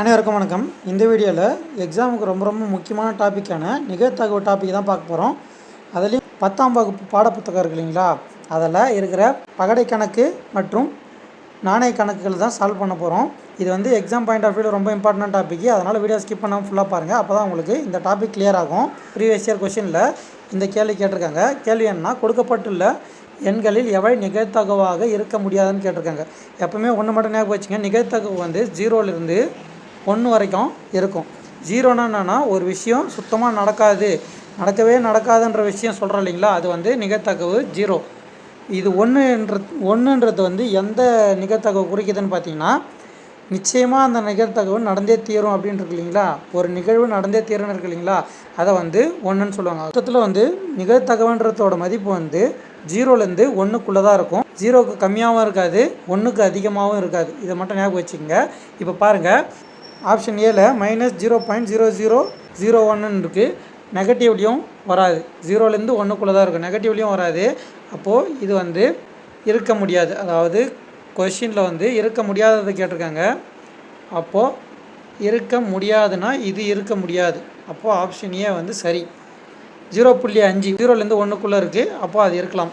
அனைவருக்கும் வணக்கம். இந்த வீடியோவில் எக்ஸாமுக்கு ரொம்ப ரொம்ப முக்கியமான டாப்பிக்கான நிகழ்த்தகவு டாபிக் தான் பார்க்க போகிறோம் அதுலேயும் பத்தாம் வகுப்பு பாடப்புத்தகம் இருக்கு இல்லைங்களா? அதில் இருக்கிற பகடை கணக்கு மற்றும் நாணய கணக்குகள் தான் சால்வ் பண்ண போகிறோம் இது வந்து எக்ஸாம் பாயிண்ட் ஆஃப் வியூவில் ரொம்ப இம்பார்ட்டன்ட் டாபிக் அதனால் வீடியோ ஸ்கிப் பண்ணாமல் ஃபுல்லாக பாருங்கள் அப்போ தான் உங்களுக்கு இந்த டாபிக் கிளியர் ஆகும். ப்ரீவியஸ் இயர் கொஷினில் இந்த கேள்வி கேட்டிருக்காங்க. கேள்வி என்னன்னா கொடுக்கப்பட்டுள்ள எண்களில் எவை நிகழ்த்தகவாக இருக்க முடியாதுன்னு கேட்டிருக்காங்க. எப்பவுமே ஒன்று மட்டும் ஞாபகம் வச்சுங்க. நிகழ்த்தகவு வந்து ஜீரோலேருந்து ஒன்று வரைக்கும் இருக்கும். ஜீரோனா என்னென்னா ஒரு விஷயம் சுத்தமாக நடக்காது. நடக்கவே நடக்காதுன்ற விஷயம் சொல்கிறோம் இல்லைங்களா? அது வந்து நிகழ்த்தகவு ஜீரோ. இது ஒன்றுன்ற ஒன்றுன்றது வந்து எந்த நிகழ்த்தகவு குறிக்குதுன்னு பார்த்தீங்கன்னா நிச்சயமாக அந்த நிகழ்த்தகவு நடந்தே தீரும் அப்படின்னு இருக்கு இல்லைங்களா? ஒரு நிகழ்வு நடந்தே தீரும்னு இருக்கு இல்லைங்களா? அதை வந்து ஒன்றுன்னு சொல்லுவாங்க. மொத்தத்தில் வந்து நிகழ்த்தகவுன்றதோட மதிப்பு வந்து ஜீரோலேருந்து ஒன்றுக்குள்ளே தான் இருக்கும். ஜீரோக்கு கம்மியாகவும் இருக்காது ஒன்றுக்கு அதிகமாகவும் இருக்காது. இதை மட்டும் ஞாபகம் வச்சுக்கோங்க. இப்போ பாருங்கள் ஆப்ஷன் ஏல minus zero point zero zero zero ஒன்றுன்னு இருக்குது நெகட்டிவ்லேயும் வராது. ஜீரோலேருந்து ஒன்றுக்குள்ளே தான் இருக்கும். நெகட்டிவ்லேயும் வராது. அப்போது இது வந்து இருக்க முடியாது. அதாவது கொஷினில் வந்து இருக்க முடியாததை கேட்டிருக்காங்க. அப்போது இருக்க முடியாதுன்னா இது இருக்க முடியாது. அப்போது ஆப்ஷன் ஏ வந்து சரி. ஜீரோ புள்ளி அஞ்சு. ஜீரோலேருந்து ஒன்றுக்குள்ளே இருக்குது அப்போது அது இருக்கலாம்.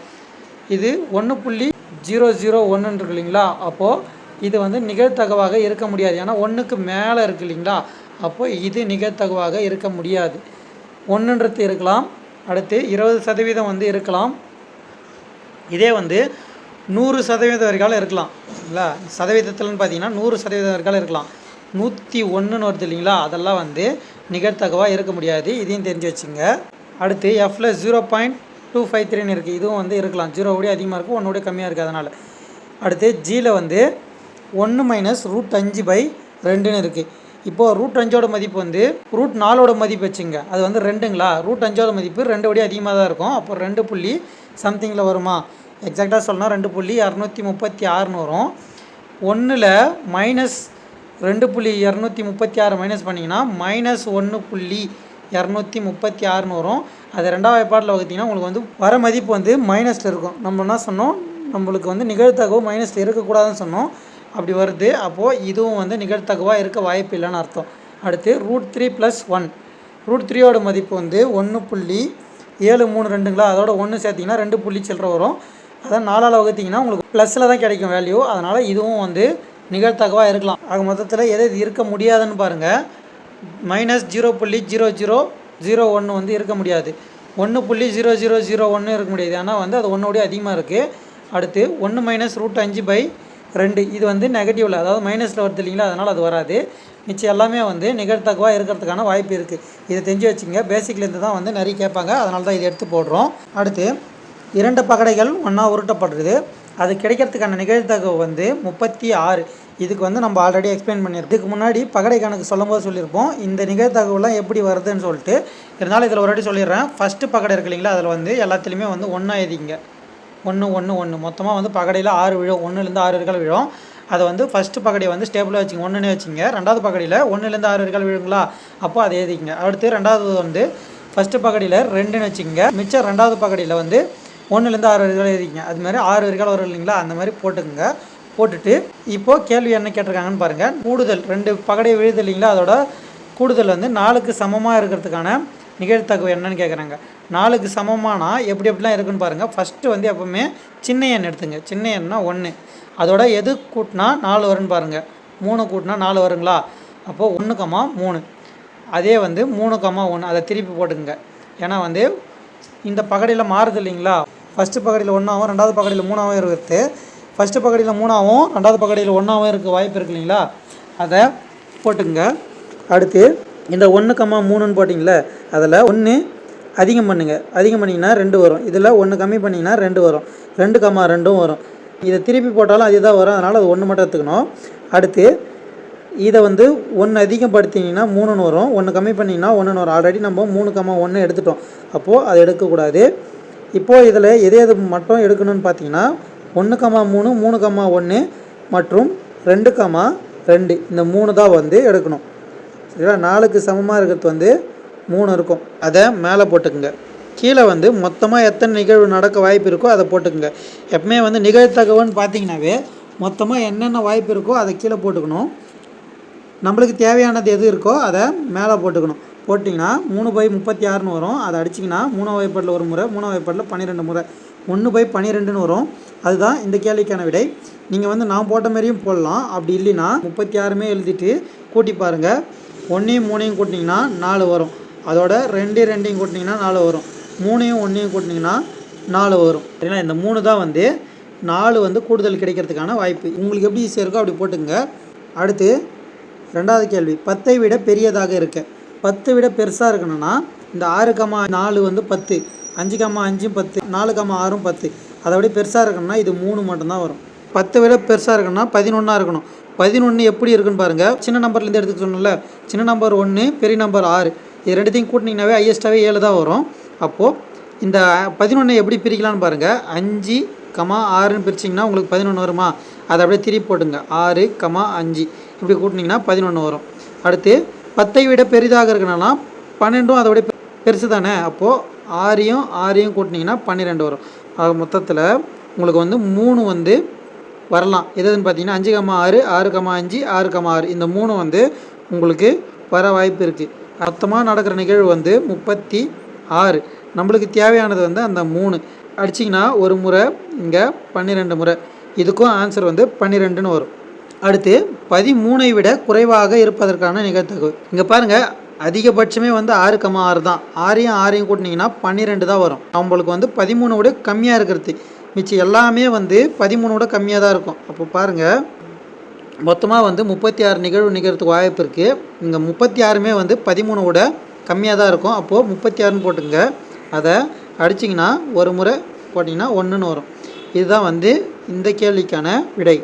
இது ஒன்று புள்ளி ஜீரோ ஜீரோ ஒன்றுன்னு இருக்கு இல்லைங்களா? அப்போது இது வந்து நிகழ்த்தகவாக இருக்க முடியாது. ஏன்னா ஒன்றுக்கு மேலே இருக்கு இல்லைங்களா? அப்போது இது நிகழ்த்தகவாக இருக்க முடியாது. ஒன்றுன்றது இருக்கலாம். அடுத்து இருபது சதவீதம் வந்து இருக்கலாம். இதே வந்து நூறு சதவீதம் வரைக்காலும் இருக்கலாம். இல்லைங்களா சதவீதத்தில்னு பார்த்தீங்கன்னா நூறு சதவீதம் வரைக்காலும் இருக்கலாம். நூற்றி ஒன்றுன்னு வருது இல்லைங்களா? அதெல்லாம் வந்து நிகழ்த்தகவாக இருக்க முடியாது. இதையும் தெரிஞ்சு வச்சுங்க. அடுத்து எஃப்ல ஜீரோ பாயிண்ட் டூ ஃபைவ் த்ரீன்னு இருக்குது இதுவும் வந்து இருக்கலாம். ஜீரோவோடய அதிகமாக இருக்கும். ஒன்னோடய கம்மியாக இருக்குது அதனால் அடுத்து ஜியில் வந்து ஒன்று மைனஸ் ரூட் அஞ்சு பை ரெண்டுன்னு இருக்குது இப்போது ரூட் அஞ்சோட மதிப்பு வந்து ரூட் நாலோட மதிப்பு வச்சுங்க. அது வந்து ரெண்டுங்களா? ரூட் அஞ்சோட மதிப்பு ரெண்டு ரெண்டோடய அதிகமாக தான் இருக்கும். அப்போ ரெண்டு புள்ளி சம்திங்கில் வருமா? எக்ஸாக்டாக சொல்லணும் ரெண்டு புள்ளி இரநூத்தி முப்பத்தி ஆறுன்னு வரும். ஒன்றில் மைனஸ் ரெண்டு புள்ளி இரநூத்தி முப்பத்தி ஆறு மைனஸ் பண்ணிங்கன்னா மைனஸ் ஒன்று புள்ளி இரநூத்தி முப்பத்தி ஆறுன்னு வரும். அது ரெண்டாவது பாட்டில் பார்த்தீங்கன்னா உங்களுக்கு வந்து வர மதிப்பு வந்து மைனஸில் இருக்கும். நம்ம என்ன சொன்னோம்? நம்மளுக்கு வந்து நிகழ்த்தகவு மைனஸில் இருக்கக்கூடாதுன்னு சொன்னோம். அப்படி வருது அப்போது இதுவும் வந்து நிகழ்த்தகவாக இருக்க வாய்ப்பு இல்லைன்னு அர்த்தம். அடுத்து root three plus one root த்ரீயோட மதிப்பு வந்து ஒன்று புள்ளி ஏழு மூணு ரெண்டுங்களா? அதோட ஒன்று சேர்த்திங்கன்னா ரெண்டு புள்ளி சில்லற வரும். அதான் நாலால் வகுத்தீங்கன்னா உங்களுக்கு ப்ளஸில் தான் கிடைக்கும் வேல்யூ அதனால் இதுவும் வந்து நிகழ்த்தகவாக இருக்கலாம். ஆக மொத்தத்தில் எது எது இருக்க முடியாதுன்னு பாருங்கள் மைனஸ் ஜீரோ புள்ளி ஜீரோ ஜீரோ ஜீரோ ஒன்று வந்து இருக்க முடியாது. ஒன்று புள்ளி ஜீரோ ஜீரோ ஜீரோ ஒன்று இருக்க முடியாது. ஆனால் வந்து அது ஒன்றோடய அதிகமாக இருக்குது அடுத்து ஒன்று மைனஸ் ரூட் அஞ்சு பை ரெண்டு இது வந்து நெகட்டிவில் அதாவது மைனஸில் வருது இல்லைங்களா? அதனால் அது வராது. மிச்சம் எல்லாமே வந்து நிகழ்த்தகவாக இருக்கிறதுக்கான வாய்ப்பு இருக்குது இதை தெரிஞ்சு வச்சுங்க பேசிக்லேருந்து தான் வந்து நிறைய கேட்பாங்க. அதனால தான் இதை எடுத்து போடுறோம். அடுத்து இரண்டு பகடைகள் ஒன்றா உருட்டப்படுறது. அது கிடைக்கிறதுக்கான நிகழ்த்தகவு வந்து முப்பத்தி ஆறு. இதுக்கு வந்து நம்ம ஆல்ரெடி எக்ஸ்பிளைன் பண்ணியிருக்கோம். இதுக்கு முன்னாடி பகடை கணக்கு சொல்லும்போது சொல்லியிருப்போம். இந்த நிகழ்த்தகவுலாம் எப்படி வருதுன்னு சொல்லிட்டு. இருந்தாலும் இதில் ஒரு வாட்டி சொல்லிடுறேன். ஃபஸ்ட்டு பகடை இருக்கு இல்லைங்களா? அதில் வந்து எல்லாத்துலேயுமே வந்து ஒன்றா எழுதிங்க ஒன்று ஒன்று ஒன்று மொத்தமாக வந்து பகடையில் ஆறு விழும். ஒன்றுலேருந்து ஆறு வரைக்கும் விழும். அதை வந்து ஃபஸ்ட்டு பகடியை வந்து ஸ்டேபிளாக வச்சுங்க. ஒன்றுனே வச்சுங்க. ரெண்டாவது பகடியில் ஒன்றுலேருந்து ஆறு வரைக்கும் விழுங்களா? அப்போ அதை எழுதிங்க. அடுத்து ரெண்டாவது வந்து ஃபஸ்ட்டு பகடியில் ரெண்டுன்னு வச்சுக்கோங்க மிச்சம் ரெண்டாவது பகடியில் வந்து ஒன்றுலேருந்து ஆறு வரைக்கும் எழுதிங்க. அது மாதிரி ஆறு வரைக்கும் வரும் இல்லைங்களா? அந்த மாதிரி போட்டுக்கோங்க. போட்டுட்டு இப்போது கேள்வி என்ன கேட்டிருக்காங்கன்னு பாருங்கள் கூடுதல் ரெண்டு பகடை விழுது இல்லைங்களா? அதோட கூடுதல் வந்து நாலுக்கு சமமாக இருக்கிறதுக்கான நிகழ்த்தகவு என்னன்னு கேட்குறாங்க நாலுக்கு சமமானா எப்படி எப்படிலாம் இருக்குன்னு பாருங்கள் ஃபஸ்ட்டு வந்து எப்போவுமே சின்ன எண் எடுத்துங்க. சின்ன எண்ணா ஒன்று அதோட எது கூட்டினா நாலு வரும்னு பாருங்கள் மூணு கூட்டினா நாலு வருங்களா? அப்போது ஒன்று கம்மா மூணு. அதே வந்து மூணு கம்மா ஒன்று அதை திருப்பி போட்டுக்குங்க. ஏன்னா வந்து இந்த பகடியில் மாறுது இல்லைங்களா? ஃபஸ்ட்டு பகடியில் ஒன்றாவும் ரெண்டாவது பகடியில் மூணாவும் இருக்குது. ஃபஸ்ட்டு பகடியில் மூணாவும் ரெண்டாவது பகடியில் ஒன்றாவும் இருக்க வாய்ப்பு இருக்கு இல்லைங்களா? அதை போட்டுங்க அடுத்து இந்த ஒன்று கம்மா மூணுன்னு போட்டிங்களே அதில் ஒன்று அதிகம் பண்ணுங்கள் அதிகம் பண்ணிங்கன்னா ரெண்டு வரும். இதில் ஒன்று கம்மி பண்ணிங்கன்னா ரெண்டு வரும். ரெண்டு கம்மா ரெண்டும் வரும். இதை திருப்பி போட்டாலும் அதே தான் வரும். அதனால் அது ஒன்று மட்டும் எடுத்துக்கணும். அடுத்து இதை வந்து ஒன்று அதிகப்படுத்தினீங்கன்னா மூணுன்னு வரும். ஒன்று கம்மி பண்ணிங்கன்னா ஒன்றுன்னு வரும். ஆல்ரெடி நம்ம மூணு கம்மா ஒன்று எடுத்துட்டோம். அப்போது அதை எடுக்கக்கூடாது. இப்போது இதில் எதே எது மட்டும் எடுக்கணும்னு பார்த்தீங்கன்னா ஒன்று கம்மா மூணு மூணு கம்மா ஒன்று மற்றும் ரெண்டு கம்மா ரெண்டு. இந்த மூணு தான் வந்து எடுக்கணும். சரிங்களா நாலுக்கு சமமாக இருக்கிறது வந்து மூணு இருக்கும். அதை மேலே போட்டுக்குங்க. கீழே வந்து மொத்தமாக எத்தனை நிகழ்வு நடக்க வாய்ப்பு இருக்கோ அதை போட்டுக்குங்க. எப்பவுமே வந்து நிகழ்த்தகவுன்னு பார்த்தீங்கன்னாவே மொத்தமாக என்னென்ன வாய்ப்பு இருக்கோ அதை கீழே போட்டுக்கணும். நம்மளுக்கு தேவையானது எது இருக்கோ அதை மேலே போட்டுக்கணும். போட்டிங்கன்னா மூணு பை முப்பத்தி ஆறுன்னு வரும். அதை அடிச்சிங்கன்னா மூணு வாய்ப்பாட்டில் ஒரு முறை மூணு வாய்ப்பாட்டில் பன்னிரெண்டு முறை. ஒன்று பை பன்னிரெண்டுன்னு வரும். அதுதான் இந்த கேள்விக்கான விடை. நீங்கள் வந்து நான் போட்ட மாதிரியும் போடலாம். அப்படி இல்லைன்னா முப்பத்தி ஆறுமே எழுதிட்டு கூட்டி பாருங்கள் ஒன்றையும் மூணையும் கூட்டினீங்கன்னா நாலு வரும். அதோட ரெண்டு ரெண்டையும் கூட்டினீங்கன்னா நாலு வரும். மூணையும் ஒன்றையும் கூட்டினீங்கன்னா நாலு வரும். சரிங்களா? இந்த மூணு தான் வந்து நாலு வந்து கூடுதல் கிடைக்கிறதுக்கான வாய்ப்பு. உங்களுக்கு எப்படி ஈஸியாக இருக்கோ அப்படி போட்டுங்க அடுத்து ரெண்டாவது கேள்வி. பத்தை விட பெரியதாக இருக்க. பத்தை விட பெருசாக இருக்கணும்னா இந்த ஆறு கம்மா நாலு வந்து பத்து அஞ்சு கம்மா அஞ்சும் பத்து நாலு கம்மா ஆறும் பத்து. அதை விட பெருசாக இருக்கணும்னா இது மூணு மட்டும்தான் வரும். பத்தை விட பெருசாக இருக்கணும்னா பதினொன்றா இருக்கணும். பதினொன்று எப்படி இருக்குன்னு பாருங்கள் சின்ன நம்பர்லேருந்து எடுத்துக்க சொன்னல சின்ன நம்பர் ஒன்று பெரிய நம்பர் ஆறு. இது ரெண்டுத்தையும் கூட்டினீங்கன்னாவே ஹையஸ்ட்டாகவே ஏழு தான் வரும். அப்போது இந்த பதினொன்றை எப்படி பிரிக்கலாம்னு பாருங்கள் அஞ்சு கமா ஆறுன்னு பிரிச்சிங்கன்னா உங்களுக்கு பதினொன்று வருமா? அதை அப்படியே திருப்பி போட்டுங்க. ஆறு கமா அஞ்சு. இப்படி கூட்டினீங்கன்னா பதினொன்று வரும். அடுத்து பத்தை விட பெரிதாக இருக்கணும்னா பன்னெண்டும் அதை விட பெருசு தானே? அப்போது ஆறையும் ஆறையும் கூட்டினீங்கன்னா பன்னிரெண்டு வரும். ஆக மொத்தத்தில் உங்களுக்கு வந்து மூணு வந்து வரலாம். எதுன்னு பார்த்தீங்கன்னா அஞ்சு கம்மா ஆறு ஆறு கம்மா அஞ்சு ஆறு கம்மா ஆறு. இந்த மூணு வந்து உங்களுக்கு வர வாய்ப்பு இருக்குது மொத்தமாக நடக்கிற நிகழ்வு வந்து முப்பத்தி ஆறு. நம்மளுக்கு தேவையானது வந்து அந்த மூணு. அடிச்சிங்கன்னா ஒரு முறை இங்கே பன்னிரெண்டு முறை. இதுக்கும் ஆன்சர் வந்து பன்னிரெண்டுன்னு வரும். அடுத்து பதிமூணை விட குறைவாக இருப்பதற்கான நிகழ்த்தகவு இங்கே பாருங்கள் அதிகபட்சமே வந்து ஆறு கம்மா ஆறு தான். ஆறையும் ஆறையும் கூட்டினீங்கன்னா பன்னிரெண்டு தான் வரும். நம்மளுக்கு வந்து பதிமூணு விட கம்மியாக இருக்கிறது. மிச்சம் எல்லாமே வந்து பதிமூணோட கம்மியாக தான் இருக்கும். அப்போ பாருங்கள் மொத்தமாக வந்து முப்பத்தி ஆறு நிகழ்வு நிகழ்த்துக்கு வாய்ப்பு இருக்குது இங்கே முப்பத்தி ஆறுமே வந்து பதிமூணோட கம்மியாக தான் இருக்கும். அப்போது முப்பத்தி ஆறுன்னு போட்டுங்க அதை அடிச்சிங்கன்னா ஒரு முறை போட்டிங்கன்னா ஒன்றுன்னு வரும். இதுதான் வந்து இந்த கேள்விக்கான விடை.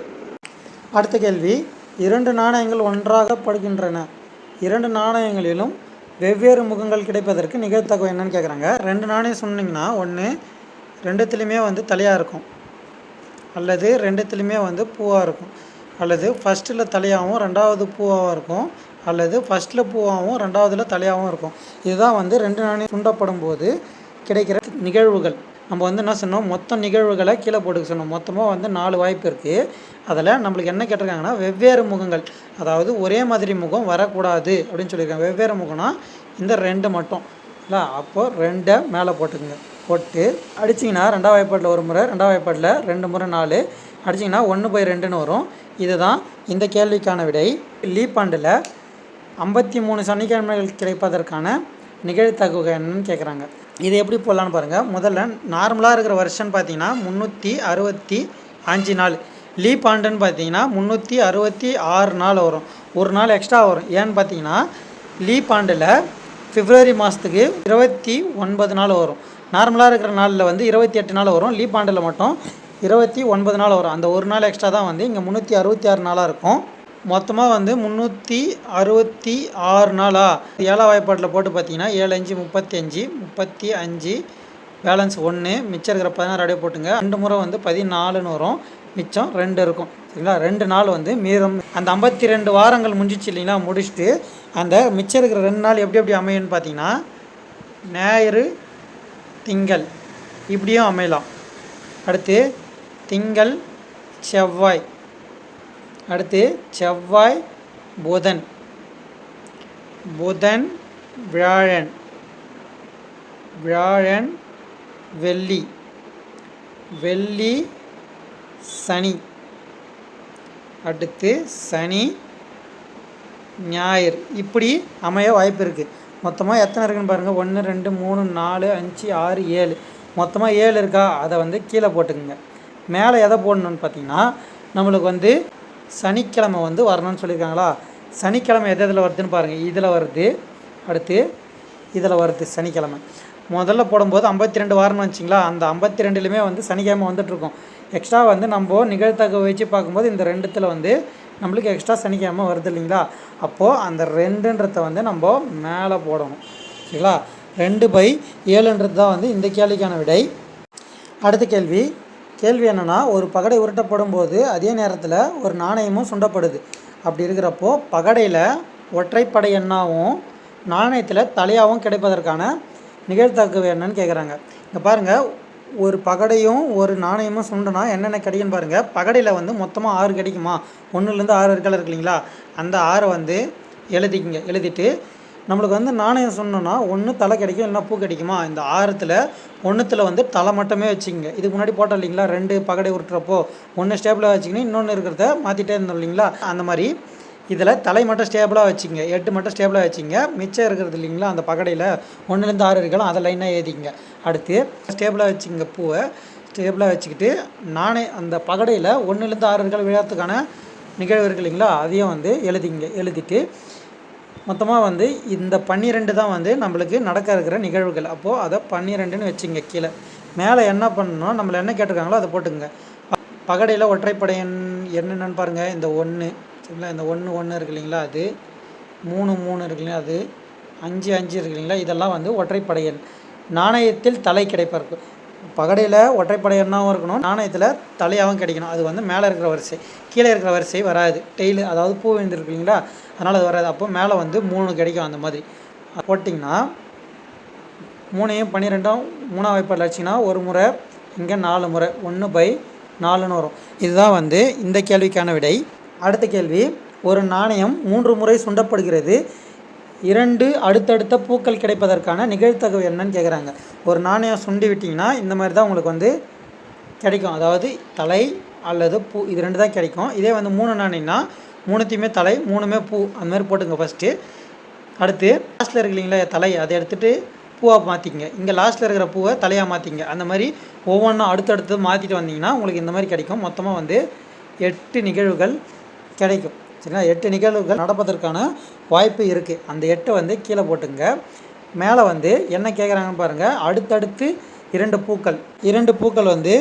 அடுத்த கேள்வி இரண்டு நாணயங்கள் ஒன்றாக படுகின்றன. இரண்டு நாணயங்களிலும் வெவ்வேறு முகங்கள் கிடைப்பதற்கு நிகழ்த்தகவு என்னன்னு கேட்குறாங்க ரெண்டு நாணயம் சொன்னீங்கன்னா ஒன்று ரெண்டுத்துலேயுமே வந்து தலையாக இருக்கும். அல்லது ரெண்டுத்துலேயுமே வந்து பூவாக இருக்கும். அல்லது ஃபஸ்ட்டில் தலையாகவும் ரெண்டாவது பூவாகவும் இருக்கும். அல்லது ஃபஸ்ட்டில் பூவாகவும் ரெண்டாவதுல தலையாகவும் இருக்கும். இதுதான் வந்து ரெண்டு நாணயம் சுண்டப்படும் போது கிடைக்கிற நிகழ்வுகள். நம்ம வந்து என்ன சொன்னோம்? மொத்த நிகழ்வுகளை கீழே போட்டுக்க சொன்னோம். மொத்தமாக வந்து நாலு வாய்ப்பு இருக்குது அதில் நம்மளுக்கு என்ன கேட்டிருக்காங்கன்னா வெவ்வேறு முகங்கள். அதாவது ஒரே மாதிரி முகம் வரக்கூடாது அப்படின்னு சொல்லியிருக்காங்க. வெவ்வேறு முகம்னா இந்த ரெண்டு மட்டும். இல்லை அப்போது ரெண்டை மேலே போட்டுக்குங்க. போட்டு அடிச்சிங்கன்னா ரெண்டாவது வாய்ப்பாட்டில் ஒரு முறை ரெண்டாவது வாய்ப்பாட்டில் ரெண்டு முறை நாலு. அடிச்சிங்கன்னா ஒன்று பை ரெண்டுன்னு வரும். இதுதான் இந்த கேள்விக்கான விடை. லீப் ஆண்டில் ஐம்பத்தி மூணு சனிக்கிழமைகள் கிடைப்பதற்கான நிகழ்த்தகவு என்னன்னு கேட்குறாங்க இது எப்படி போடலான்னு பாருங்கள் முதல்ல நார்மலாக இருக்கிற வருஷன் பார்த்தீங்கன்னா முந்நூற்றி அறுபத்தி அஞ்சு நாள். லீப் ஆண்டுன்னு பார்த்தீங்கன்னா முந்நூற்றி அறுபத்தி ஆறு நாள் வரும். ஒரு நாள் எக்ஸ்ட்ரா வரும். ஏன்னு பார்த்தீங்கன்னா லீப் ஆண்டில் பிப்ரவரி மாதத்துக்கு இருபத்தி ஒன்பது நாள் வரும். நார்மலாக இருக்கிற நாளில் வந்து இருபத்தி எட்டு நாள் வரும். லீப் ஆண்டில் மட்டும் இருபத்தி ஒன்பது நாள் வரும். அந்த ஒரு நாள் எக்ஸ்ட்ரா தான் வந்து இங்கே முந்நூற்றி அறுபத்தி ஆறு நாளாக இருக்கும். மொத்தமாக வந்து முந்நூற்றி அறுபத்தி ஆறு நாளாக ஏழா வாய்ப்பாட்டில் போட்டு பார்த்தீங்கன்னா ஏழு அஞ்சு முப்பத்தி அஞ்சு முப்பத்தி அஞ்சு பேலன்ஸ் ஒன்று மிச்சம் இருக்கிற பதினாறு அப்படியே போட்டுங்க. ரெண்டு முறை வந்து பதினாலுன்னு வரும். மிச்சம் ரெண்டு இருக்கும். சரிங்களா? ரெண்டு நாள் வந்து மீதம். அந்த ஐம்பத்தி ரெண்டு வாரங்கள் முடிஞ்சிச்சு இல்லைங்களா? முடிச்சுட்டு அந்த மிச்சம் இருக்கிற ரெண்டு நாள் எப்படி எப்படி அமையும்னு பார்த்தீங்கன்னா ஞாயிறு திங்கள். இப்படியும் அமையலாம். அடுத்து திங்கள் செவ்வாய். அடுத்து செவ்வாய் புதன். புதன் வியாழன். வியாழன் வெள்ளி. வெள்ளி சனி. அடுத்து சனி ஞாயிறு. இப்படி அமைய வாய்ப்பு இருக்குது மொத்தமாக எத்தனை இருக்குன்னு பாருங்கள் ஒன்று ரெண்டு மூணு நாலு அஞ்சு ஆறு ஏழு. மொத்தமாக ஏழு இருக்கா? அதை வந்து கீழே போட்டுக்குங்க. மேலே எதை போடணும்னு பார்த்தீங்கன்னா நம்மளுக்கு வந்து சனிக்கிழமை வந்து வரணும்னு சொல்லியிருக்காங்களா? சனிக்கிழமை எது எதில் வருதுன்னு பாருங்கள் இதில் வருது. அடுத்து இதில் வருது சனிக்கிழமை. முதல்ல போடும்போது ஐம்பத்தி ரெண்டு வாரம்னு வச்சிங்களா? அந்த ஐம்பத்தி ரெண்டுலையுமே வந்து சனிக்கிழமை வந்துட்டுருக்கோம். எக்ஸ்ட்ரா வந்து நம்ம நிகழ்த்தக்க வச்சு பார்க்கும்போது இந்த ரெண்டுத்தில் வந்து நம்மளுக்கு எக்ஸ்ட்ரா சனிக்கிழமை வருது இல்லைங்களா? அப்போது அந்த ரெண்டுன்றத வந்து நம்ம மேலே போடணும். சரிங்களா? ரெண்டு பை ஏழுன்றது தான் வந்து இந்த கேள்விக்கான விடை. அடுத்த கேள்வி. கேள்வி என்னென்னா ஒரு பகடை உருட்டப்படும் போது அதே நேரத்தில் ஒரு நாணயமும் சுண்டப்படுது. அப்படி இருக்கிறப்போ பகடையில் ஒற்றைப்படை எண்ணாகவும் நாணயத்தில் தலையாகவும் கிடைப்பதற்கான நிகழ்த்தகவு என்னன்னு கேட்குறாங்க இங்கே பாருங்கள் ஒரு பகடையும் ஒரு நாணயமும் சுண்டனா? என்னென்ன கிடைக்குன்னு பாருங்கள் பகடையில் வந்து மொத்தமாக ஆறு கிடைக்குமா? ஒன்றுலேருந்து ஆறு இருக்கல இருக்கு இல்லைங்களா? அந்த ஆறை வந்து எழுதிக்கிங்க எழுதிட்டு நம்மளுக்கு வந்து நாணயம் சொன்னோன்னா ஒன்று தலை கிடைக்கும் இல்லைன்னா பூ கிடைக்குமா? இந்த ஆரத்தில் ஒன்றுத்தில் வந்து தலை மட்டுமே வச்சுக்கோங்க. இதுக்கு முன்னாடி போட்டோம் இல்லைங்களா? ரெண்டு பகடை உருட்டுறப்போ. ஒன்று ஸ்டேபிளாக வச்சுக்கின்னு இன்னொன்று இருக்கிறத மாற்றிட்டே இருந்தோம் இல்லைங்களா? அந்த மாதிரி இதில் தலை மட்டும் ஸ்டேபிளாக வச்சுங்க எட்டு மட்டும் ஸ்டேபிளாக வச்சுங்க மிச்சம் இருக்கிறது இல்லைங்களா? அந்த பகடையில் ஒன்றுலேருந்து ஆறு இருக்கலாம் அதை லைனாக ஏற்றிங்க அடுத்து ஸ்டேபிளாக வச்சுங்க பூவை. ஸ்டேபிளாக வச்சுக்கிட்டு நானே அந்த பகடையில் ஒன்றுலேருந்து ஆறு இருக்கலாம் விழாத்துக்கான நிகழ்வு இருக்கு இல்லைங்களா? அதையும் வந்து எழுதிங்க எழுதிட்டு மொத்தமாக வந்து இந்த பன்னிரெண்டு தான் வந்து நம்மளுக்கு நடக்க இருக்கிற நிகழ்வுகள். அப்போது அதை பன்னிரெண்டுன்னு வச்சுங்க கீழே. மேலே என்ன பண்ணணும் நம்மளை என்ன கேட்டிருக்காங்களோ அதை போட்டுங்க பகடையில் ஒற்றைப்படை எண் என்னென்னு பாருங்கள் இந்த ஒன்று சரிங்களா? இந்த ஒன்று ஒன்று இருக்கு இல்லைங்களா? அது மூணு மூணு இருக்கு இல்லைங்களா? அது அஞ்சு அஞ்சு இருக்கு இல்லைங்களா? இதெல்லாம் வந்து ஒற்றைப்படை எண். நாணயத்தில் தலை கிடைப்பதற்கு. பகடையில் ஒற்றைப்படை எண்ணாகவும் இருக்கணும். நாணயத்தில் தலையாகவும் கிடைக்கணும். அது வந்து மேலே இருக்கிற வரிசை. கீழே இருக்கிற வரிசை வராது. டெய்லு அதாவது பூ விழுந்திருக்கு இல்லைங்களா? அதனால் அது வராது. அப்போ மேலே வந்து மூணு கிடைக்கும் அந்த மாதிரி. போட்டிங்கன்னா மூணையும் பன்னிரெண்டும் மூணாவது வாய்ப்பாடில் வச்சிங்கன்னா ஒரு முறை இங்கே நாலு முறை. ஒன்று பை நாலுன்னு வரும். இதுதான் வந்து இந்த கேள்விக்கான விடை. அடுத்த கேள்வி ஒரு நாணயம் மூன்று முறை சுண்டப்படுகிறது. இரண்டு அடுத்தடுத்த பூக்கள் கிடைப்பதற்கான நிகழ்த்தகவு என்னன்னு கேட்குறாங்க ஒரு நாணயம் சுண்டி விட்டிங்கன்னா இந்த மாதிரி தான் உங்களுக்கு வந்து கிடைக்கும். அதாவது தலை அல்லது பூ இது ரெண்டு தான் கிடைக்கும். இதே வந்து மூணு நாணயம்னா மூணுத்தையுமே தலை மூணுமே பூ அந்த மாதிரி போட்டுங்க ஃபஸ்ட்டு அடுத்து லாஸ்ட்டில் இருக்கு இல்லைங்களா தலை அதை எடுத்துகிட்டு பூவாக மாற்றிங்க இங்கே லாஸ்ட்டில் இருக்கிற பூவை தலையாக மாற்றிங்க அந்த மாதிரி ஒவ்வொன்றும் அடுத்தடுத்து மாற்றிட்டு வந்தீங்கன்னா உங்களுக்கு இந்த மாதிரி கிடைக்கும். மொத்தமாக வந்து எட்டு நிகழ்வுகள் கிடைக்கும். சரிங்களா? எட்டு நிகழ்வுகள் நடப்பதற்கான வாய்ப்பு இருக்குது அந்த எட்டை வந்து கீழே போட்டுங்க. மேலே வந்து என்ன கேட்குறாங்கன்னு பாருங்கள் அடுத்தடுத்து இரண்டு பூக்கள். இரண்டு பூக்கள் வந்து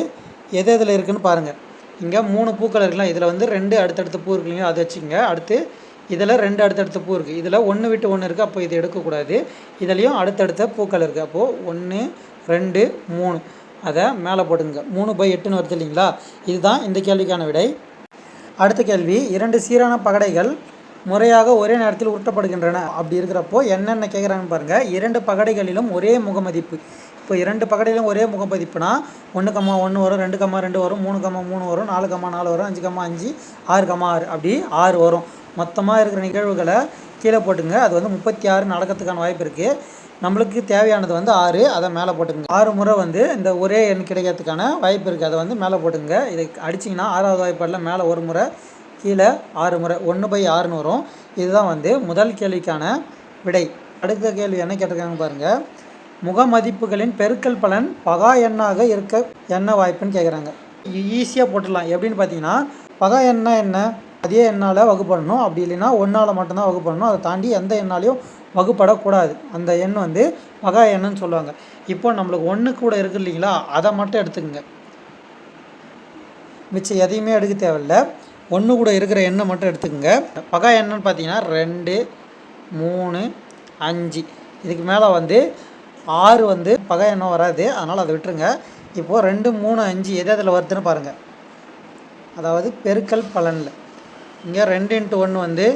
எது எதில் இருக்குதுன்னு பாருங்கள் இங்கே மூணு பூக்கள் இருக்கலாம். இதில் வந்து ரெண்டு அடுத்தடுத்த பூ இருக்கு அதை வச்சுங்க அடுத்து இதில் ரெண்டு அடுத்தடுத்த பூ இருக்குது இதில் ஒன்று விட்டு ஒன்று இருக்குது அப்போ இது எடுக்கக்கூடாது. இதுலேயும் அடுத்தடுத்த பூக்கள் இருக்குது அப்போது ஒன்று ரெண்டு மூணு. அதை மேலே போடுங்க மூணு பை எட்டுன்னு வருது இல்லைங்களா? இதுதான் இந்த கேள்விக்கான விடை. அடுத்த கேள்வி இரண்டு சீரான பகடைகள் முறையாக ஒரே நேரத்தில் உருட்டப்படுகின்றன. அப்படி இருக்கிறப்போ என்னென்ன கேட்குறாங்கன்னு பாருங்கள் இரண்டு பகடைகளிலும் ஒரே முகமதிப்பு. இப்போ இரண்டு பகடையிலும் ஒரே முகமதிப்புனா ஒன்று கம்மா ஒன்று வரும் ரெண்டு கம்மா ரெண்டு வரும் மூணு கம்மா மூணு வரும் நாலு கம்மா நாலு வரும் அஞ்சு கம்மா அஞ்சு ஆறு கம்மா ஆறு அப்படி ஆறு வரும். மொத்தமாக இருக்கிற நிகழ்வுகளை கீழே போட்டுங்க. அது வந்து முப்பத்தி ஆறு நடக்கிறதுக்கான வாய்ப்பு இருக்குது நம்மளுக்கு தேவையானது வந்து ஆறு அதை மேலே போட்டுங்க ஆறு முறை வந்து இந்த ஒரே எண் கிடைக்கிறதுக்கான வாய்ப்பு இருக்குது அதை வந்து மேலே போட்டுங்க இதை அடிச்சிங்கன்னா ஆறாவது வாய்ப்பாடில் மேலே ஒரு முறை கீழே ஆறு முறை ஒன்று பை ஆறுன்னு வரும். இதுதான் வந்து முதல் கேள்விக்கான விடை. அடுத்த கேள்வி என்ன கேட்டிருக்காங்க பாருங்கள் முகமதிப்புகளின் பெருக்கல் பலன் பகா எண்ணாக இருக்க என்ன வாய்ப்புன்னு கேட்குறாங்க. ஈஸியாக போட்டுடலாம். எப்படின்னு பார்த்தீங்கன்னா பகா எண்ணா என்ன? அதே எண்ணால் வகுப்படணும். அப்படி இல்லைன்னா ஒன்றால் மட்டும்தான் வகுப்படணும். அதை தாண்டி எந்த எண்ணாலையும் வகுப்படக்கூடாது. அந்த எண் வந்து பகா எண்ணுன்னு சொல்லுவாங்க. இப்போ நம்மளுக்கு ஒன்று கூட இருக்கு இல்லைங்களா? அதை மட்டும் எடுத்துக்கோங்க. மிச்சம் எதையுமே எடுக்க தேவையில்ல. ஒன்று கூட இருக்கிற எண்ணை மட்டும் எடுத்துக்கோங்க. பகா எண்ணுன்னு பார்த்தீங்கன்னா ரெண்டு மூணு அஞ்சு. இதுக்கு மேலே வந்து ஆறு வந்து பகா எண்ணம் வராது. அதனால் அதை விட்டுருங்க. இப்போது ரெண்டு மூணு அஞ்சு எது அதில் வருதுன்னு பாருங்கள் அதாவது பெருக்கல் பலனில். இங்கே ரெண்டு இன்ட்டு ஒன்று வந்து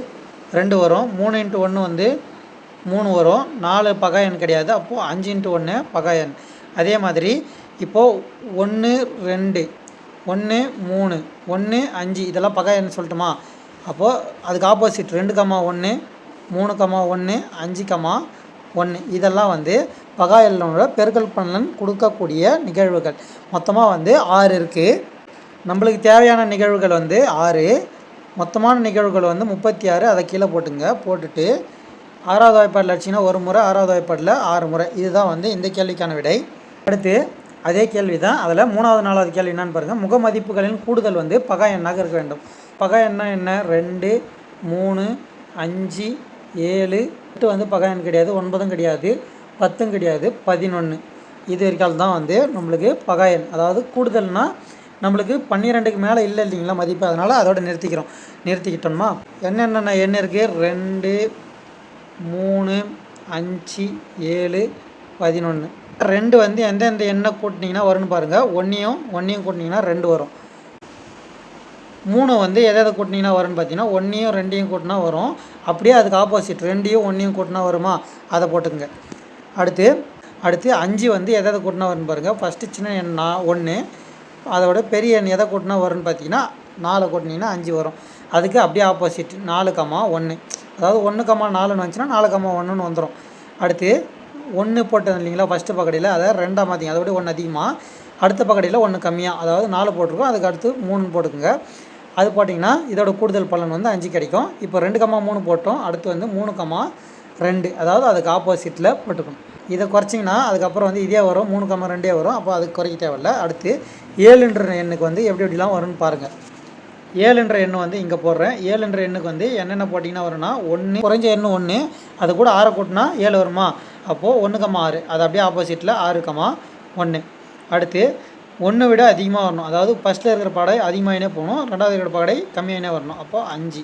ரெண்டு வரும். மூணு இன்ட்டு ஒன்று வந்து மூணு வரும். நாலு பகா எண் கிடையாது. அப்போது அஞ்சு இன்ட்டு ஒன்று பகா எண். அதே மாதிரி இப்போது ஒன்று ரெண்டு ஒன்று மூணு ஒன்று அஞ்சு இதெல்லாம் பகா எண் சொல்லட்டுமா? அப்போது அதுக்கு ஆப்போசிட் ரெண்டு கம்மா ஒன்று மூணு கம்மா ஒன்று அஞ்சு கம்மா ஒன்று இதெல்லாம் வந்து பகா எண்ணோட பெருக்கல் பலன் கொடுக்கக்கூடிய நிகழ்வுகள். மொத்தமாக வந்து ஆறு இருக்குது நம்மளுக்கு தேவையான நிகழ்வுகள் வந்து ஆறு. மொத்தமான நிகழ்வுகள் வந்து முப்பத்தி ஆறு. அதை கீழே போட்டுங்க. போட்டுட்டு ஆறாவது வாய்ப்பாடில் அடிச்சிங்கன்னா ஒரு முறை ஆறாவது வாய்ப்பாடில் ஆறு முறை. இதுதான் வந்து இந்த கேள்விக்கான விடை. அடுத்து அதே கேள்வி தான் அதில் மூணாவது நாலாவது கேள்வி என்னன்னு பாருங்கள் முகமதிப்புகளின் கூடுதல் வந்து பகா எண்ணாக இருக்க வேண்டும். பகா எண்ணம் என்ன? ரெண்டு மூணு அஞ்சு ஏழு. எட்டு வந்து பகா எண் கிடையாது. ஒன்பதும் கிடையாது. பத்தும் கிடையாது. பதினொன்று இது வரைக்கும் தான் வந்து நம்மளுக்கு பகா எண். அதாவது கூடுதல்னால் நம்மளுக்கு பன்னிரெண்டுக்கு மேலே இல்லை இல்லைங்களா மதிப்பு. அதனால் அதோட நிறுத்திக்கிறோம். நிறுத்திக்கிட்டோமா என்னென்ன எண் இருக்குது ரெண்டு மூணு அஞ்சு ஏழு பதினொன்று ரெண்டு வந்து எந்தெந்த எண்ணை கூட்டினீங்கன்னா வரும்னு பாருங்கள் ஒன்றையும் ஒன்றையும் கூட்டினீங்கன்னா ரெண்டு வரும். மூணு வந்து எதை எதை கூட்டினீங்கன்னா வரும்னு பார்த்தீங்கன்னா ஒன்றையும் ரெண்டையும் கூட்டினா வரும். அப்படியே அதுக்கு ஆப்போசிட் ரெண்டையும் ஒன்றையும் கூட்டினா வருமா? அதை போட்டுக்குங்க. அடுத்து அடுத்து அஞ்சு வந்து எதை எதை கூட்டினா வரும்னு பாருங்கள் ஃபஸ்ட்டு சின்ன எண் நான் ஒன்று அதோட பெரிய எண் எதை கூட்டினா வரும்னு பார்த்தீங்கன்னா நாலு கூட்டினீங்கன்னா அஞ்சு வரும். அதுக்கு அப்படியே ஆப்போசிட் நாலு கம்மா ஒன்று அதாவது ஒன்று கம்மா நாலுன்னு வந்துச்சுன்னா நாலு கம்மா ஒன்றுன்னு வந்துடும் அடுத்து ஒன்று போட்டது இல்லைங்களா ஃபஸ்ட்டு பக்கடியில் அதை ரெண்டாக மாற்றிங்க அதை விட ஒன்று அதிகமாக அடுத்த பக்கடியில் ஒன்று கம்மியாக அதாவது நாலு போட்டிருக்கோம். அதுக்கு அடுத்து மூணு போட்டுக்குங்க. அது போட்டிங்கன்னா இதோட கூடுதல் பலன் வந்து அஞ்சு கிடைக்கும். இப்போ ரெண்டு கம்மா மூணு போட்டோம். அடுத்து வந்து மூணு கம்மா ரெண்டு. அதாவது அதுக்கு ஆப்போசிட்டில் போட்டுக்கணும். இதை குறைச்சிங்கன்னா அதுக்கப்புறம் வந்து இதே வரும். மூணு கம்மா ரெண்டே வரும். அப்போ அதுக்கு குறைக்க தேவையில்ல. அடுத்து ஏழுன்ற எண்ணுக்கு வந்து எப்படி எப்படிலாம் வரும்னு பாருங்கள் ஏழுன்ற எண்ணு வந்து இங்கே போடுறேன். ஏழுன்ற எண்ணுக்கு வந்து என்னென்ன போட்டிங்கன்னா வரும்னா ஒன்று குறைஞ்ச எண்ணு ஒன்று அது கூட ஆறை கூட்டினா ஏழு வருமா? அப்போது ஒன்று கம்மா ஆறு. அது அப்படியே ஆப்போசிட்டில் ஆறு கம்மா ஒன்று அடுத்து ஒன்றை விட அதிகமாக வரணும். அதாவது ஃபஸ்ட்டில் இருக்கிற பாடை அதிகமாகினே போகணும். ரெண்டாவது இருக்கிற படை கம்மியாகினே வரணும். அப்போது அஞ்சு.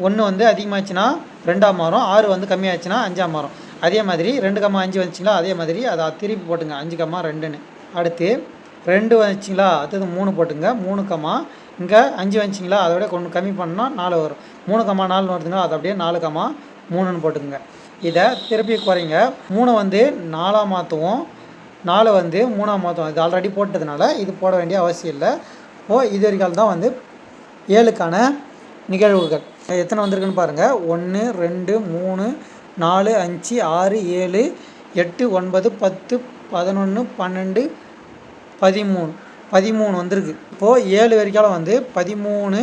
ஒன்று வந்து அதிகமாச்சுன்னா ரெண்டாக மாறும். ஆறு வந்து கம்மியாச்சுன்னா அஞ்சாக மாறும். அதே மாதிரி ரெண்டு கம்மா அஞ்சு வந்துச்சுங்களா அதே மாதிரி அதை திருப்பி போட்டுங்க. அஞ்சு கம்மா ரெண்டுன்னு. அடுத்து ரெண்டு வந்துச்சிங்களா? அடுத்தது மூணு போட்டுங்க. மூணு கம்மா இங்கே அஞ்சு வந்துச்சிங்களா? அதை விட கொஞ்சம் கம்மி பண்ணால் நாலு வரும். மூணு கம்மா நாலுன்னு வருதுங்களா? அது அப்படியே நாலு கம்மா மூணுன்னு போட்டுக்குங்க. இதை திருப்பி குறைங்க. மூணை வந்து நாலாக மாற்றுவோம் நாலு வந்து மூணாக மாற்றுவோம் இது ஆல்ரெடி போட்டதுனால இது போட வேண்டிய அவசியம் இல்லை. ஓ இது வரைக்கும் தான் வந்து ஏழுக்கான நிகழ்வுகள். எத்தனை வந்திருக்குன்னு பாருங்கள் ஒன்று ரெண்டு மூணு நாலு அஞ்சு ஆறு ஏழு எட்டு ஒன்பது பத்து பதினொன்று பன்னெண்டு பதிமூணு. பதிமூணு வந்திருக்கு. இப்போது ஏழு வரைக்காலும் வந்து பதிமூணு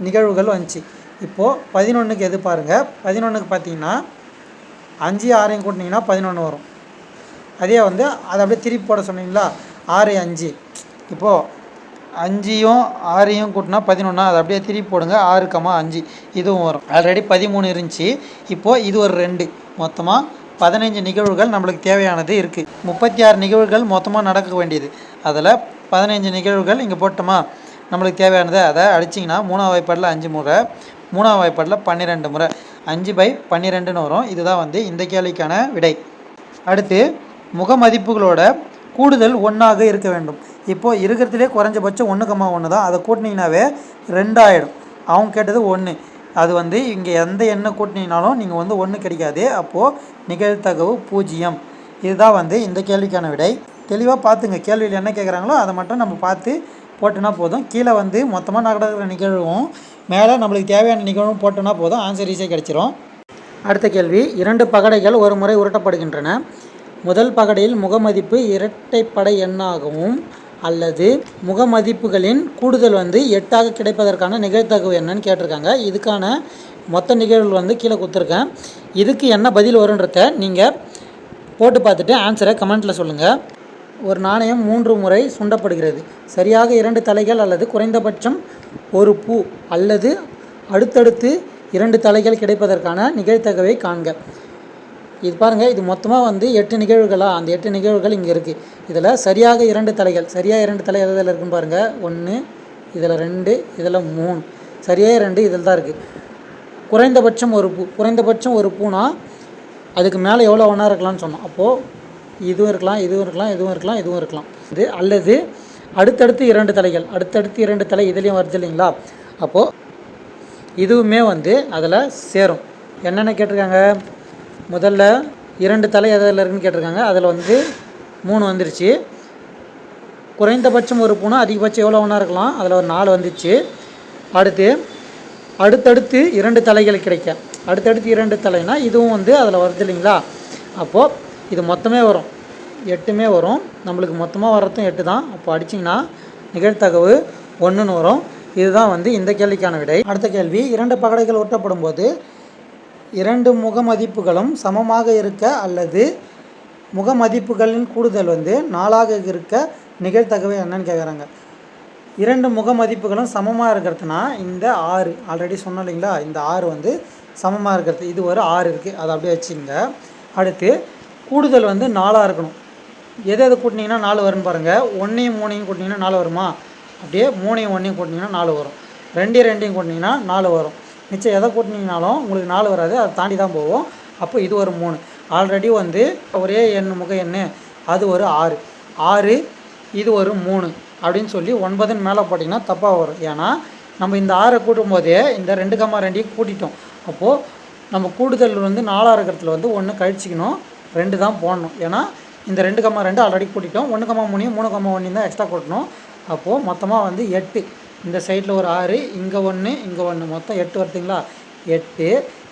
நிகழ்வுகள் வந்துச்சு. இப்போது பதினொன்றுக்கு எது பாருங்கள் பதினொன்றுக்கு பார்த்தீங்கன்னா அஞ்சு ஆறையும் கூட்டினீங்கன்னா பதினொன்று வரும். அதே வந்து அதை அப்படியே திருப்பி போட சொன்னீங்களா? ஆறு அஞ்சு. இப்போது அஞ்சையும் ஆறையும் கூட்டினா பதினொன்றா அதை அப்படியே திருப்பி போடுங்க. ஆறு கம்மா அஞ்சு. இதுவும் வரும். ஆல்ரெடி பதிமூணு இருந்துச்சு. இப்போது இது ஒரு ரெண்டு. மொத்தமாக பதினஞ்சு நிகழ்வுகள் நம்மளுக்கு தேவையானது இருக்குது முப்பத்தி ஆறு நிகழ்வுகள் மொத்தமாக நடக்க வேண்டியது. அதில் பதினஞ்சு நிகழ்வுகள் இங்கே போட்டோமா? நம்மளுக்கு தேவையானது அதை அடிச்சிங்கன்னா மூணாவது வாய்ப்பாடில் அஞ்சு முறை மூணாவது வாய்ப்பாடில் பன்னிரெண்டு முறை. அஞ்சு பை பன்னிரெண்டுன்னு வரும். இதுதான் வந்து இந்த கேள்விக்கான விடை. அடுத்து முகமதிப்புகளோட கூடுதல் ஒன்றாக இருக்க வேண்டும். இப்போது இருக்கிறதுலே குறைஞ்சபட்சம் ஒன்று கம்மா ஒன்று தான். அதை கூட்டினீங்கனாவே ரெண்டாயிடும். அவங்க கேட்டது ஒன்று அது வந்து இங்கே எந்த எண்ணை கூட்டினீங்கனாலும் நீங்கள் வந்து ஒன்று கிடைக்காது. அப்போது நிகழ்த்தகவு பூஜ்ஜியம். இதுதான் வந்து இந்த கேள்விக்கான விடை. தெளிவாக பார்த்துங்க. கேள்வியில் என்ன கேட்குறாங்களோ அதை மட்டும் நம்ம பார்த்து போட்டோன்னா போதும். கீழே வந்து மொத்தமாக நடக்கிற நிகழ்வும் மேலே நம்மளுக்கு தேவையான நிகழ்வும் போட்டோன்னா போதும். ஆன்சர் ஈஸியாக கிடச்சிரும். அடுத்த கேள்வி. இரண்டு பகடைகள் ஒரு முறை உருட்டப்படுகின்றன. முதல் பகடையில் முகமதிப்பு இரட்டைப்படை எண்ணாகவும் அல்லது முகமதிப்புகளின் கூடுதல் வந்து எட்டாக கிடைப்பதற்கான நிகழ்த்தகவு என்னன்னு கேட்டிருக்காங்க. இதுக்கான மொத்த நிகழ்வுகள் வந்து கீழே கொடுத்துருக்கேன். இதுக்கு என்ன பதில் வருன்றத நீங்கள் போட்டு பார்த்துட்டு ஆன்சரை கமெண்ட்டில் சொல்லுங்கள் ஒரு நாணயம் மூன்று முறை சுண்டப்படுகிறது. சரியாக இரண்டு தலைகள் அல்லது குறைந்தபட்சம் ஒரு பூ அல்லது அடுத்தடுத்து இரண்டு தலைகள் கிடைப்பதற்கான நிகழ்த்தகவை காண்க. இது பாருங்கள் இது மொத்தமாக வந்து எட்டு நிகழ்வுகளா? அந்த எட்டு நிகழ்வுகள் இங்கே இருக்குது இதில் சரியாக இரண்டு தலைகள். சரியாக இரண்டு தலை எதில் இருக்குன்னு பாருங்கள் ஒன்று இதில் ரெண்டு இதில் மூணு. சரியாக ரெண்டு இதில் தான் இருக்குது குறைந்தபட்சம் ஒரு பூ குறைந்தபட்சம் ஒரு பூனா அதுக்கு மேலே எவ்வளோ ஒன்றா இருக்கலாம்னு சொன்னோம். அப்போது இதுவும் இருக்கலாம் இதுவும் இருக்கலாம் இதுவும் இருக்கலாம் இதுவும் இருக்கலாம். இது அல்லது அடுத்தடுத்து இரண்டு தலைகள். அடுத்தடுத்து இரண்டு தலை இதுலேயும் வருது இல்லைங்களா? அப்போது இதுவுமே வந்து அதில் சேரும். என்னென்ன கேட்டிருக்காங்க? முதல்ல இரண்டு தலை எதில் இருக்குன்னு கேட்டிருக்காங்க. அதில் வந்து மூணு வந்துருச்சு. குறைந்தபட்சம் ஒரு பூனை அதிகபட்சம் எவ்வளோ ஒன்றா இருக்கலாம். அதில் ஒரு நாலு வந்துச்சு. அடுத்து அடுத்தடுத்து இரண்டு தலைகள் கிடைக்க. அடுத்தடுத்து இரண்டு தலைனா இதுவும் வந்து அதில் வருது இல்லைங்களா? அப்போது இது மொத்தமே வரும். எட்டுமே வரும். நம்மளுக்கு மொத்தமாக வர்றதும் எட்டு தான். அப்போ அடிச்சிங்கன்னா நிகழ்த்தகவு ஒன்றுன்னு வரும். இதுதான் வந்து இந்த கேள்விக்கான விடை. அடுத்த கேள்வி இரண்டு பகடைகள் ஒட்டப்படும் போது இரண்டு முகமதிப்புகளும் சமமாக இருக்க அல்லது முகமதிப்புகளின் கூடுதல் வந்து நாலாக இருக்க நிகழ்தகவு என்னன்னு கேட்குறாங்க இரண்டு முகமதிப்புகளும் சமமாக இருக்கிறதுனா இந்த ஆறு ஆல்ரெடி சொன்னோம் இல்லைங்களா இந்த ஆறு வந்து சமமாக இருக்கிறது. இது ஒரு ஆறு இருக்குது அதை அப்படியே வச்சுங்க அடுத்து கூடுதல் வந்து நாலாக இருக்கணும். எது எது கூட்டினீங்கன்னா நாலு வரும்னு பாருங்கள் ஒன்றையும் மூணையும் கூட்டினீங்கன்னா நாலு வருமா? அப்படியே மூணையும் ஒன்றையும் கூட்டினீங்கன்னா நாலு வரும். ரெண்டையும் ரெண்டையும் கூட்டினீங்கன்னா நாலு வரும். மிச்சம் எதை கூட்டினீங்கனாலும் உங்களுக்கு நாலு வராது அதை தாண்டி தான் போகும். அப்போ இது ஒரு மூணு. ஆல்ரெடி வந்து ஒரே எண் முக எண் அது ஒரு ஆறு. ஆறு இது ஒரு மூணு அப்படின்னு சொல்லி ஒன்பதுன்னு மேலே போட்டிங்கன்னா தப்பாக வரும். ஏன்னா நம்ம இந்த ஆறை கூட்டும் போதே இந்த ரெண்டு கம்மா ரெண்டையும் கூட்டிட்டோம். அப்போது நம்ம கூடுதல் வந்து நாலாக இருக்கிறதுல வந்து ஒன்று கழிச்சிக்கணும் ரெண்டு தான் போடணும். ஏன்னா இந்த ரெண்டு கம்மா ரெண்டு ஆல்ரெடி கூட்டிட்டோம். ஒன்று கம்மா மூணையும் மூணு கம்மா ஒன்றையும் தான் எக்ஸ்ட்ரா கூட்டணும். அப்போது மொத்தமாக வந்து எட்டு. இந்த சைடில் ஒரு ஆறு இங்கே ஒன்று இங்கே ஒன்று மொத்தம் எட்டு வருதுங்களா? எட்டு.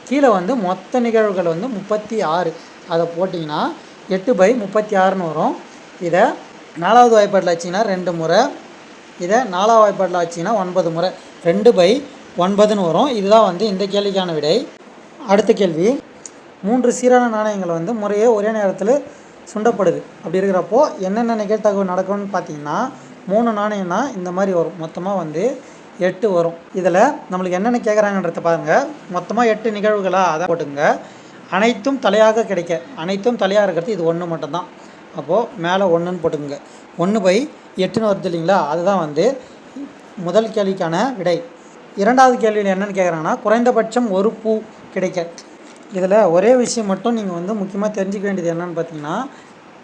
கீழே வந்து மொத்த நிகழ்வுகள் வந்து முப்பத்தி ஆறு அதை போட்டிங்கன்னா எட்டு பை முப்பத்தி ஆறுன்னு வரும். இதை நாலாவது வாய்ப்பாட்டில் வச்சிங்கன்னா ரெண்டு முறை. இதை நாலாவது வாய்ப்பாட்டில் வச்சிங்கன்னா ஒன்பது முறை. ரெண்டு பை ஒன்பதுன்னு வரும். இதுதான் வந்து இந்த கேள்விக்கான விடை. அடுத்த கேள்வி. மூன்று சீரான நாணயங்கள் வந்து முறையே ஒரே நேரத்தில் சுண்டப்படுது. அப்படி இருக்கிறப்போ என்னென்ன நிகழ்த்தகவு நடக்கும்னு பார்த்தீங்கன்னா மூணு நாணயம்னா இந்த மாதிரி வரும். மொத்தமாக வந்து எட்டு வரும். இதில் நம்மளுக்கு என்னென்ன கேட்குறாங்கன்றத பாருங்கள் மொத்தமாக எட்டு நிகழ்வுகளாக அதை போட்டுங்க அனைத்தும் தலையாக கிடைக்க. அனைத்தும் தலையாக இருக்கிறது இது ஒன்று மட்டும்தான். அப்போது மேலே ஒன்றுன்னு போட்டுக்குங்க. ஒன்று பை எட்டுன்னு வருது இல்லைங்களா? அதுதான் வந்து முதல் கேள்விக்கான விடை. இரண்டாவது கேள்வியில் என்னென்னு கேட்குறாங்கன்னா குறைந்தபட்சம் ஒரு பூ கிடைக்க. இதில் ஒரே விஷயம் மட்டும் நீங்கள் வந்து முக்கியமாக தெரிஞ்சுக்க வேண்டியது என்னென்னு பார்த்தீங்கன்னா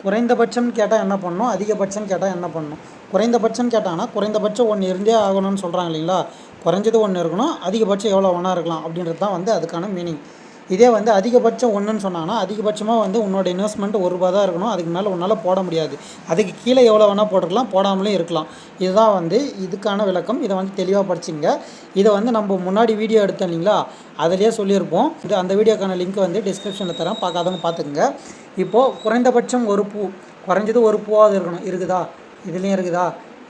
குறைந்தபட்சம் கேட்டால் என்ன பண்ணணும் அதிகபட்சம் கேட்டால் என்ன பண்ணணும் குறைந்தபட்சம் கேட்டாங்கன்னா குறைந்தபட்சம் ஒன்று இருந்தே ஆகணும்னு சொல்கிறாங்க இல்லைங்களா? குறைஞ்சது ஒன்று இருக்கணும் அதிகபட்சம் எவ்வளோ ஒன்றா இருக்கலாம் அப்படின்றது தான் வந்து அதுக்கான மீனிங் இதே வந்து அதிகபட்சம் ஒன்றுன்னு சொன்னாங்கன்னா அதிகபட்சமாக வந்து உன்னோட இன்வெஸ்ட்மெண்ட் ஒரு ரூபா தான் இருக்கணும். அதுக்கு மேலே உன்னால் போட முடியாது. அதுக்கு கீழே எவ்வளோ வேணால் போட்டுக்கலாம் போடாமலும் இருக்கலாம். இதுதான் வந்து இதுக்கான விளக்கம். இதை வந்து தெளிவாக படிச்சுங்க இதை வந்து நம்ம முன்னாடி வீடியோ எடுத்தோம் இல்லைங்களா? அதிலேயே சொல்லியிருப்போம். இது அந்த வீடியோக்கான லிங்க் வந்து டிஸ்கிரிப்ஷனில் தரேன். பார்க்காதவங்க பார்த்துக்குங்க. இப்போது குறைந்தபட்சம் ஒரு பூ குறைஞ்சது ஒரு பூவாவது இருக்கணும். இருக்குதா? இதுலேயும் இருக்குதா?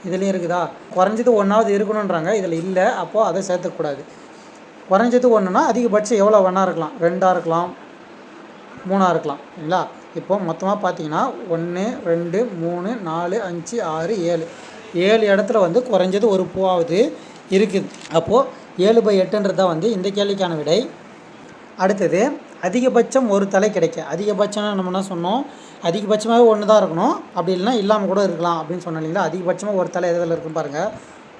இதுலேயும் இருக்குதா? குறைஞ்சது ஒன்றாவது இருக்கணுன்றாங்க இதில் இல்லை. அப்போது அதை சேர்த்துக்கூடாது குறைஞ்சது ஒன்றுனா அதிகபட்சம் எவ்வளோ வேணா இருக்கலாம். ரெண்டாக இருக்கலாம் மூணாக இருக்கலாம் சரிங்களா இப்போ மொத்தமாக பார்த்தீங்கன்னா ஒன்று ரெண்டு மூணு நாலு அஞ்சு ஆறு ஏழு. ஏழு இடத்துல வந்து குறைஞ்சது ஒரு பூவாவது இருக்குது. அப்போது ஏழு பை எட்டுன்றது தான் வந்து இந்த கேள்விக்கான விடை. அடுத்தது அதிகபட்சம் ஒரு தலை கிடைக்க. அதிகபட்சம் நம்ம என்ன சொன்னோம்? அதிகபட்சமாகவே ஒன்று தான் இருக்கணும். அப்படி இல்லைன்னா இல்லாமல் கூட இருக்கலாம் அப்படின்னு சொன்னோம் இல்லைங்களா? அதிகபட்சமாக ஒரு தலை எதில் இருக்குன்னு பாருங்கள்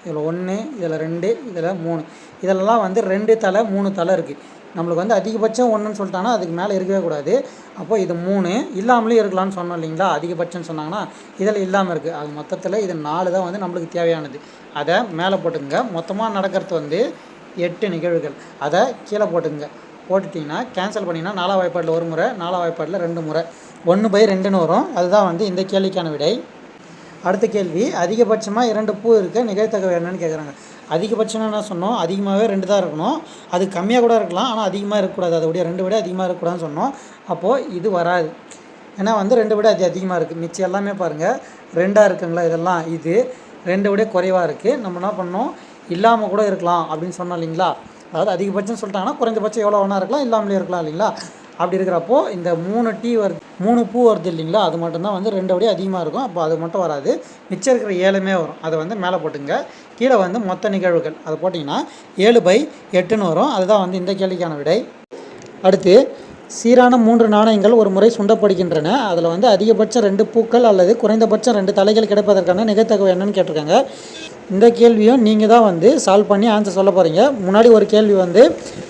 இதில் ஒன்று இதில் ரெண்டு இதில் மூணு. இதெல்லாம் வந்து ரெண்டு தலை மூணு தலை இருக்குது நம்மளுக்கு வந்து அதிகபட்சம் ஒன்றுன்னு சொல்லிட்டாங்கன்னா அதுக்கு மேலே இருக்கவே கூடாது. அப்போ இது மூணு. இல்லாமலே இருக்கலாம்னு சொன்னோம் இல்லைங்களா? அதிகபட்சம்னு சொன்னாங்கன்னா இதில் இல்லாமல் இருக்குது அது மொத்தத்தில் இது நாலு தான் வந்து நம்மளுக்கு தேவையானது. அதை மேலே போட்டுங்க மொத்தமாக நடக்கிறது வந்து எட்டு நிகழ்வுகள். அதை கீழே போட்டுங்க போட்டுட்டிங்கன்னா கேன்சல் பண்ணிங்கன்னா நாலா வாய்ப்பாட்டில் ஒரு முறை நாலா வாய்ப்பாட்டில் ரெண்டு முறை. ஒன்று பை ரெண்டுன்னு வரும். அதுதான் வந்து இந்த கேள்விக்கான விடை. அடுத்த கேள்வி அதிகபட்சமாக இரண்டு பூ இருக்க நிகழ்த்தகவை என்னன்னு கேட்குறாங்க அதிகபட்சம்னா என்ன சொன்னோம்? அதிகமாகவே ரெண்டு தான் இருக்கணும். அது கம்மியாக கூட இருக்கலாம் ஆனால் அதிகமாக இருக்கக்கூடாது. அதை விட ரெண்டு விட அதிகமாக இருக்கக்கூடாதுன்னு சொன்னோம். அப்போது இது வராது. ஏன்னா வந்து ரெண்டு விட அது அதிகமாக இருக்குது மிச்சம் எல்லாமே பாருங்கள் ரெண்டாக இருக்குங்களா? இதெல்லாம் இது. ரெண்டு விட குறைவாக இருக்குது நம்ம என்ன பண்ணோம்? இல்லாமல் கூட இருக்கலாம் அப்படின்னு சொன்னோம் இல்லைங்களா? அதாவது அதிகபட்சம் சொல்லிட்டாங்கன்னா குறைஞ்சபட்சம் எவ்வளோ வேணா இருக்கலாம் இல்லாமலே இருக்கலாம் இல்லைங்களா? அப்படி இருக்கிறப்போ இந்த மூணு டீ வருது. மூணு பூ வருது இல்லைங்களா? அது மட்டும்தான் வந்து ரெண்டு விட அதிகமாக இருக்கும். அப்போ அது மட்டும் வராது. மிச்சம் இருக்கிற ஏழுமே வரும். அதை வந்து மேலே போட்டுங்க. கீழே வந்து மொத்த நிகழ்வுகள். அதை போட்டிங்கன்னா ஏழு பை எட்டுன்னு வரும். அதுதான் வந்து இந்த கேள்விக்கான விடை. அடுத்து சீரான மூன்று நாணயங்கள் ஒரு முறை சுண்டப்படுகின்றன. அதில் வந்து அதிகபட்சம் ரெண்டு பூக்கள் அல்லது குறைந்தபட்சம் ரெண்டு தலைகள் கிடைப்பதற்கான நிகழ்த்தகவு என்னன்னு கேட்டிருக்காங்க. இந்த கேள்வியும் நீங்கள் தான் வந்து சால்வ் பண்ணி ஆன்சர் சொல்ல போகிறீங்க முன்னாடி ஒரு கேள்வி வந்து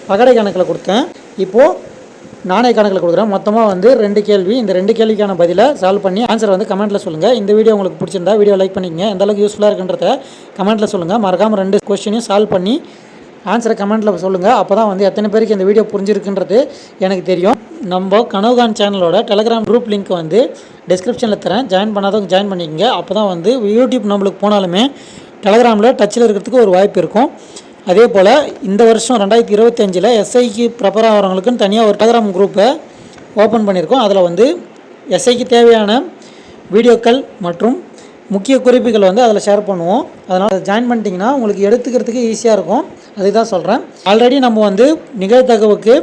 பகடை கணக்கில் கொடுத்தேன். இப்போது நாணய கணக்கில் கொடுக்குறேன். மொத்தமாக வந்து ரெண்டு கேள்வி. இந்த ரெண்டு கேள்விக்கான பதிலை சால்வ் பண்ணி ஆன்சர் வந்து கமெண்ட்டில் சொல்லுங்கள் இந்த வீடியோ உங்களுக்கு பிடிச்சிருந்தா வீடியோ லைக் பண்ணிக்கங்க. எந்த அளவுக்கு யூஸ்ஃபுல்லாக இருக்குன்றத கமெண்ட்டில் சொல்லுங்கள் மறக்காமல் ரெண்டு கொஸ்டினையும் சால்வ் பண்ணி ஆன்சரை கமெண்ட்டில் சொல்லுங்கள் அப்போ தான் வந்து எத்தனை பேருக்கு இந்த வீடியோ புரிஞ்சிருக்குன்றது எனக்கு தெரியும். நம்ம கனவுகான் சேனலோட டெலகிராம் குரூப் லிங்க் வந்து டிஸ்கிரிப்ஷனில் தரேன். ஜாயின் பண்ணாதவங்க ஜாயின் பண்ணிக்கங்க. அப்போ தான் வந்து யூடியூப் நம்மளுக்கு போனாலுமே டெலகிராமில் டச்சில் இருக்கிறதுக்கு ஒரு வாய்ப்பு இருக்கும். அதே போல் இந்த வருஷம் ரெண்டாயிரத்தி இருபத்தஞ்சில் எஸ்ஐக்கு ப்ரிப்பேர் ஆகிறவங்களுக்குன்னு தனியாக ஒரு டெலகிராம் குரூப்பை ஓப்பன் பண்ணியிருக்கோம். அதில் வந்து எஸ்ஐக்கு தேவையான வீடியோக்கள் மற்றும் முக்கிய குறிப்புகள் வந்து அதில் ஷேர் பண்ணுவோம். அதனால் அதை ஜாயின் பண்ணிட்டீங்கன்னா உங்களுக்கு எடுத்துக்கிறதுக்கு ஈஸியாக இருக்கும். அதுக்கு தான் சொல்கிறேன் ஆல்ரெடி நம்ம வந்து நிகழ்த்தகவுக்கு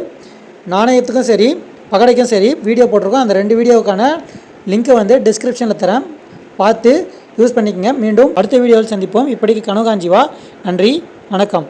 நாணயத்துக்கும் சரி பகடைக்கும் சரி வீடியோ போட்டிருக்கோம். அந்த ரெண்டு வீடியோவுக்கான லிங்க்கை வந்து டிஸ்கிரிப்ஷனில் தரேன். பார்த்து யூஸ் பண்ணிக்கங்க. மீண்டும் அடுத்த வீடியோவில் சந்திப்போம். இப்படிக்கு கனகாஞ்சிவா நன்றி. வணக்கம்.